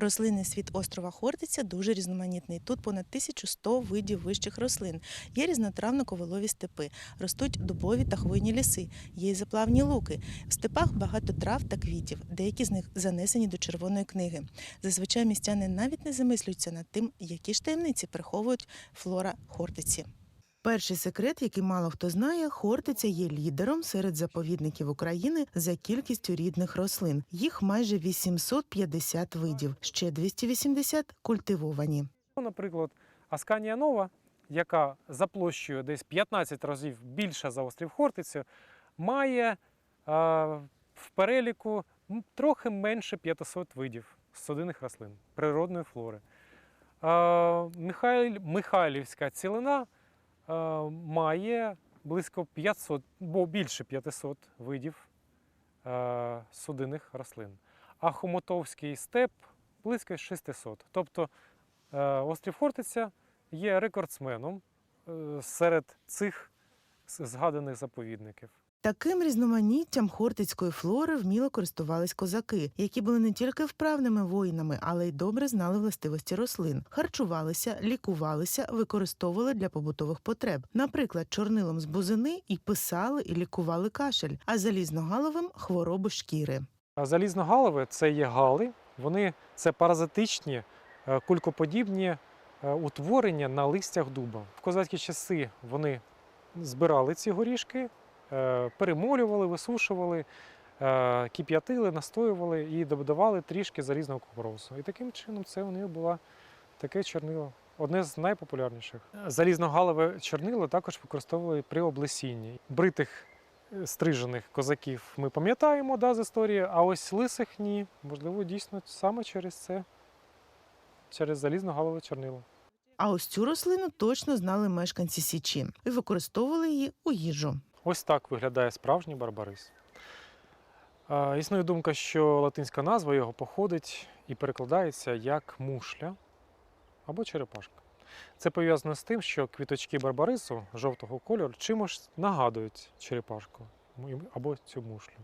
Рослинний світ острова Хортиця дуже різноманітний. Тут понад 1100 видів вищих рослин. Є різнотравно-ковилові степи, ростуть дубові та хвойні ліси, є й заплавні луки. В степах багато трав та квітів, деякі з них занесені до червоної книги. Зазвичай містяни навіть не замислюються над тим, які ж таємниці приховують флора Хортиці. Перший секрет, який мало хто знає, Хортиця є лідером серед заповідників України за кількістю рідних рослин. Їх майже 850 видів, ще 280 культивовані. Ну, Наприклад, Асканія Нова, яка за площею десь 15 разів більша за острів Хортицю, має е, в переліку трохи менше 500 видів судинних рослин природної флори. Е, Михайлівська цілина має близько 500, бо більше 500 видів е, судинних рослин. А Хомутовський степ близько 600. Тобто Е, Острів Хортиця є рекордсменом е, серед цих згаданих заповідників. Таким різноманіттям хортицької флори вміло користувались козаки, які були не тільки вправними воїнами, але й добре знали властивості рослин, харчувалися, лікувалися, використовували для побутових потреб. Наприклад, чорнилом з бузини і писали і лікували кашель, а залізногаловим хворобу шкіри. А Залізногалове це є гали, вони це паразитичні, е, кулькоподібні е, утворення на листях дуба. В козацькі часи вони збирали ці горішки, перемолювали, висушували, е, кип'ятили, настоювали і додавали трішки залізного купоросу. І таким чином це у них було таке чорнило. Одне з найпопулярніших. Залізногалове чорнило також використовували при облесінні. Бритих е, стрижених козаків ми пам'ятаємо да, з історії, а ось лисих ні. Можливо, дійсно саме через це, через залізногалове чорнило. А ось цю рослину точно знали мешканці Січі і використовували її у їжу. Ось так виглядає справжній барбарис. Існує думка, що латинська назва його походить і перекладається як мушля або черепашка. Це пов'язано з тим, що квіточки барбарису жовтого кольору чимось нагадують черепашку або цю мушлю.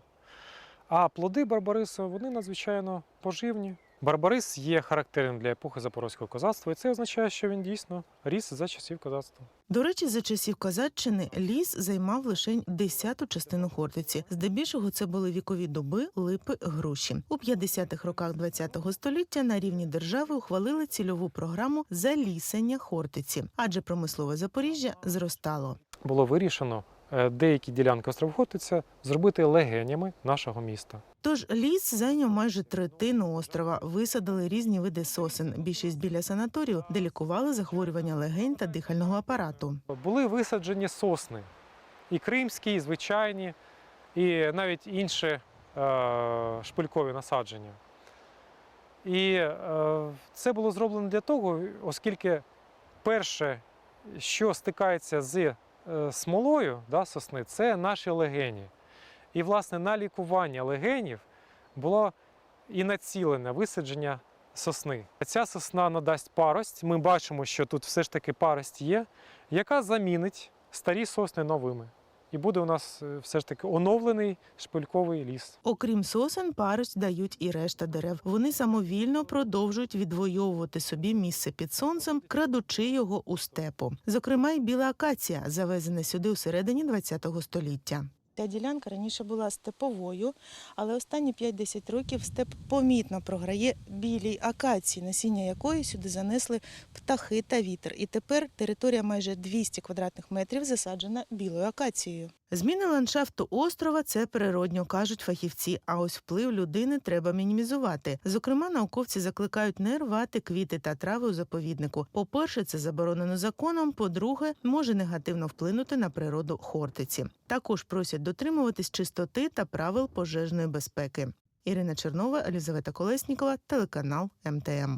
А плоди барбарису вони надзвичайно поживні. Барбарис є характерним для епохи запорозького козацтва, і це означає, що він дійсно ріс за часів козацтва. До речі, за часів козаччини ліс займав лише десяту частину Хортиці. Здебільшого це були вікові дуби, липи, груші. У 50-х роках ХХ століття на рівні держави ухвалили цільову програму залісення Хортиці, адже промислове Запоріжжя зростало. було вирішено е, деякі ділянки острова Хортиця зробити легенями нашого міста. Тож ліс зайняв майже третину острова. Висадили різні види сосен. Більшість біля санаторію, де лікували захворювання легень та дихального апарату. Були висаджені сосни і кримські, і звичайні, і навіть інші е, шпилькові насадження. І е, це було зроблено для того, оскільки перше, що стикається з е, смолою да, сосни, це наші легені. І, власне, на лікування легенів було і націлене висадження сосни. Ця сосна надасть парость. Ми бачимо, що тут все ж таки парость є, яка замінить старі сосни новими. І буде у нас е, все ж таки оновлений шпильковий ліс. Окрім сосен, парость дають і решта дерев. Вони самовільно продовжують відвоювати собі місце під сонцем, крадучи його у степу. Зокрема, й біла акація, завезена сюди у середині ХХ століття. Ця ділянка раніше була степовою, але останні 5-10 років степ помітно програє білій акації, насіння якої сюди занесли птахи та вітер. І тепер територія майже 200 квадратних метрів засаджена білою акацією. Зміни ландшафту острова це природньо, кажуть фахівці. А ось вплив людини треба мінімізувати. Зокрема, науковці закликають не рвати квіти та трави у заповіднику. По-перше, це заборонено законом. По-друге, може негативно вплинути на природу Хортиці. Також просять дотримуватись чистоти та правил пожежної безпеки. Ірина Чернова, Елізавета Колеснікова, телеканал МТМ.